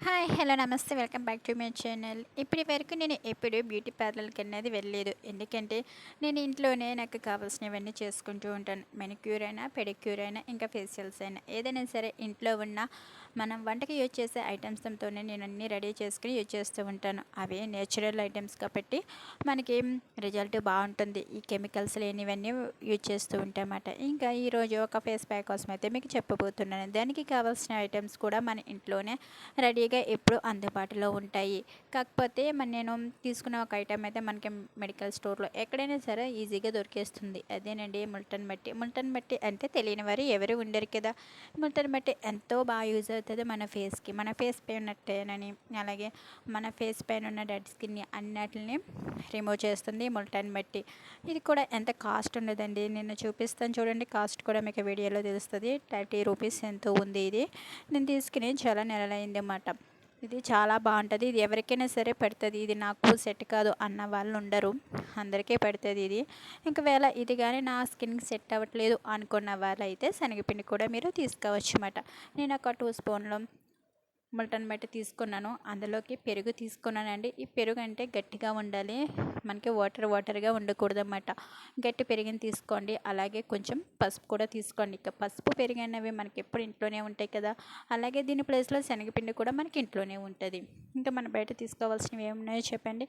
Hi hello నమస్తే welcome back to my channel. ఇప్పటి వరకు నేను ఎప్పుడు బ్యూటీ పార్లర్కి అనేది వెళ్ళలేదు. ఎందుకంటే నేను ఇంట్లోనే నాకు కావాల్సినవన్నీ చేసుకుంటూ ఉంటాను. మెనిక్యూర్ అయినా పెడిక్యూర్ అయినా ఇంకా ఫేషియల్స్ అయినా. ఏదైనా సరే ఇంట్లో ఉన్న మనం వంటకి యూజ్ చేసే ఐటమ్స్తోనే నేను అన్నీ రెడీ చేసుకుని యూజ్ చేస్తూ ఉంటాను. అవి నేచురల్ ఐటమ్స్ కాబట్టి మనకి రిజల్ట్ బాగుంటుంది. ఈ కెమికల్స్ లేనివన్నీ యూజ్ చేస్తూ ఉంటామన్నమాట. ఇంకా ఈరోజు ఒక ఫేస్ ప్యాక్ కోసం అయితే మీకు చెప్పబోతున్నాను. దానికి కావాల్సిన ఐటమ్స్ కూడా మన ఇంట్లోనే రెడీ ఫ్రీగా ఎప్పుడు అందుబాటులో ఉంటాయి. కాకపోతే మన నేను తీసుకున్న ఒక ఐటమ్ అయితే మనకి మెడికల్ స్టోర్లో ఎక్కడైనా సరే ఈజీగా దొరికేస్తుంది. అదేనండి ముల్టన్ మట్టి. ముల్టన్ మట్టి అంటే తెలియని వారు ఎవరు ఉండరు కదా. ముల్టన్ మట్టి ఎంతో బాగా యూజ్ అవుతుంది మన ఫేస్కి. మన ఫేస్ పైన ఉన్నట్టేనని అలాగే మన ఫేస్ పైన ఉన్న డెడ్ స్కిన్ని అన్నిటిని రిమూవ్ చేస్తుంది ముల్టన్ మట్టి. ఇది కూడా ఎంత కాస్ట్ ఉండదండి. నేను చూపిస్తాను చూడండి. కాస్ట్ కూడా మీకు వీడియోలో తెలుస్తుంది. థర్టీ రూపీస్ ఎంతో ఉంది ఇది. నేను తీసుకుని చాలా నెలలైంది అన్నమాట. ఇది చాలా బాగుంటుంది. ఇది ఎవరికైనా సరే పెడుతుంది. ఇది నాకు సెట్ కాదు అన్న వాళ్ళు ఉండరు. అందరికీ పెడుతుంది ఇది. ఒకవేళ ఇది కానీ నా స్కిన్కి సెట్ అవ్వట్లేదు అనుకున్న వాళ్ళు అయితే శనగపిండి కూడా మీరు తీసుకోవచ్చు అన్నమాట నేను ఒక టూ స్పూన్లు మటన్ బట్టి తీసుకున్నాను. అందులోకి పెరుగు తీసుకున్నానండి. ఈ పెరుగు అంటే గట్టిగా ఉండాలి. మనకి వాటర్ వాటర్గా ఉండకూడదు అన్నమాట గట్టి పెరిగిన తీసుకోండి. అలాగే కొంచెం పసుపు కూడా తీసుకోండి. ఇక పసుపు పెరిగినవి మనకి ఎప్పుడు ఇంట్లోనే ఉంటాయి కదా. అలాగే దీని ప్లేస్లో శనగపిండి కూడా మనకి ఇంట్లోనే ఉంటుంది. ఇంకా మనం బయట తీసుకోవాల్సినవి ఏమున్నాయో చెప్పండి.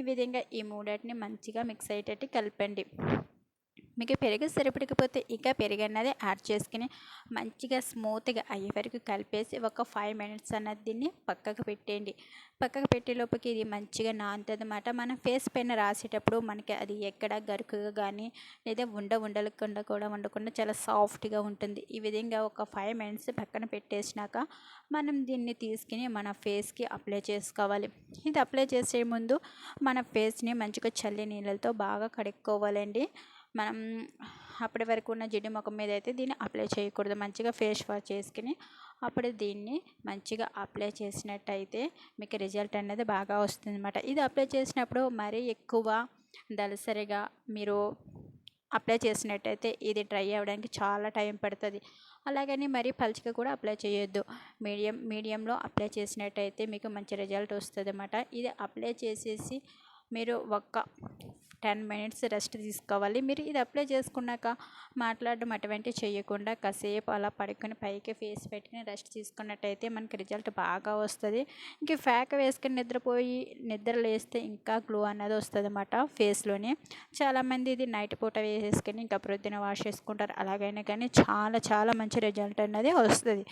ఈ విధంగా ఈ మూడాటిని మంచిగా మిక్స్ అయ్యేటట్టు కలపండి. మీకు పెరుగు సరిపడకపోతే ఇక పెరుగు అన్నది యాడ్ చేసుకుని మంచిగా స్మూత్గా అయ్యే వరకు కలిపేసి ఒక ఫైవ్ మినిట్స్ అన్నది దీన్ని పక్కకు పెట్టేయండి. పక్కకు పెట్టే లోపలికి ఇది మంచిగా నానుతుంది అన్నమాట. మనం ఫేస్ పైన రాసేటప్పుడు మనకి అది ఎక్కడ గరుకుగా కానీ లేదా ఉండ ఉండకుండా కూడా ఉండకుండా చాలా సాఫ్ట్గా ఉంటుంది. ఈ విధంగా ఒక ఫైవ్ మినిట్స్ పక్కన పెట్టేసినాక మనం దీన్ని తీసుకుని మన ఫేస్కి అప్లై చేసుకోవాలి. ఇది అప్లై చేసే ముందు మన ఫేస్ని మంచిగా చల్లి నీళ్ళతో బాగా కడుక్కోవాలండి. మనం అప్పటి వరకు ఉన్న జిడ్డు ముఖం మీద అయితే దీన్ని అప్లై చేయకూడదు. మంచిగా ఫేస్ వాష్ చేసుకుని అప్పుడు దీన్ని మంచిగా అప్లై చేసినట్టయితే మీకు రిజల్ట్ అనేది బాగా వస్తుంది అనమాట ఇది అప్లై చేసినప్పుడు మరీ ఎక్కువ దళసరిగా మీరు అప్లై చేసినట్టయితే ఇది డ్రై అవ్వడానికి చాలా టైం పడుతుంది. అలాగని మరీ పలుచగా కూడా అప్లై చేయొద్దు. మీడియం మీడియంలో అప్లై చేసినట్టయితే మీకు మంచి రిజల్ట్ వస్తుంది అన్నమాట ఇది అప్లై చేసేసి మీరు ఒక్క టెన్ మినిట్స్ రెస్ట్ తీసుకోవాలి. మీరు ఇది అప్లై చేసుకున్నాక మాట్లాడడం అటువంటి చేయకుండా కాసేపు అలా పడుకొని పైకి ఫేస్ పెట్టుకుని రెస్ట్ తీసుకున్నట్టయితే మనకి రిజల్ట్ బాగా వస్తుంది. ఇంక ఫ్యాక్ వేసుకుని నిద్రపోయి నిద్ర లేస్తే ఇంకా గ్లో అనేది వస్తుంది అన్నమాట ఫేస్లోని. చాలామంది ఇది నైట్ పూట వేసేసుకొని ఇంకా ప్రొద్దున వాష్ చేసుకుంటారు. అలాగైనా కానీ చాలా చాలా మంచి రిజల్ట్ అనేది వస్తుంది.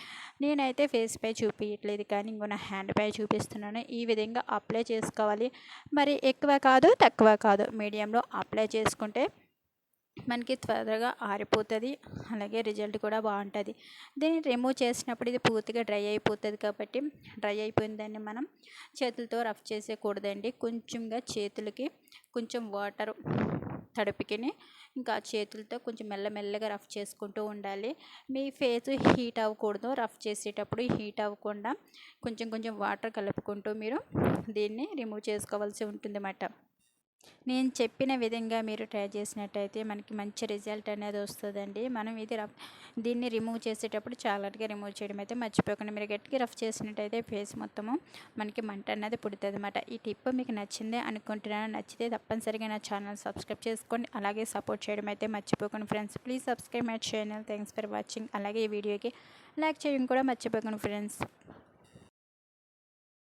నేనైతే ఫేస్ పై చూపించట్లేదు కానీ ఇంకో నా హ్యాండ్ పై చూపిస్తున్నాను. ఈ విధంగా అప్లై చేసుకోవాలి. మరి ఎక్కువ కాదు తక్కువ కాదు. మీడియంలో అప్లై చేసుకుంటే మనకి త్వరగా ఆరిపోతుంది అలాగే రిజల్ట్ కూడా బాగుంటుంది. దీన్ని రిమూవ్ చేసినప్పుడు ఇది పూర్తిగా డ్రై అయిపోతుంది కాబట్టి డ్రై అయిపోయిన దాన్ని మనం చేతులతో రఫ్ చేసేయకూడదండి. కొంచెంగా చేతులకి కొంచెం వాటర్ తడిపికిని ఇంకా చేతులతో కొంచెం మెల్లమెల్లగా రఫ్ చేసుకుంటూ ఉండాలి. మీ ఫేస్ హీట్ అవ్వకూడదు. రఫ్ చేసేటప్పుడు హీట్ అవ్వకుండా కొంచెం కొంచెం వాటర్ కలుపుకుంటూ మీరు దీన్ని రిమూవ్ చేసుకోవాల్సి ఉంటుంది అన్నమాట నేను చెప్పిన విధంగా మీరు ట్రై చేసినట్టయితే మనకి మంచి రిజల్ట్ అనేది వస్తుందండి. మనం ఇది రఫ్ దీన్ని రిమూవ్ చేసేటప్పుడు చాలాగా రిమూవ్ చేయడం అయితే మర్చిపోకుండా. మీరు గట్టిగా రఫ్ చేసినట్టయితే ఫేస్ మొత్తము మనకి మంట అనేది పుడుతుంది అనమాట ఈ టిప్ మీకు నచ్చిందే అనుకుంటున్నాను నచ్చితే తప్పనిసరిగా నా ఛానల్ సబ్స్క్రైబ్ చేసుకోండి. అలాగే సపోర్ట్ చేయడం అయితే మర్చిపోకండి friends. Please subscribe my channel. Thanks for watching. అలాగే ఈ వీడియోకి లైక్ చేయడం కూడా మర్చిపోకండి ఫ్రెండ్స్.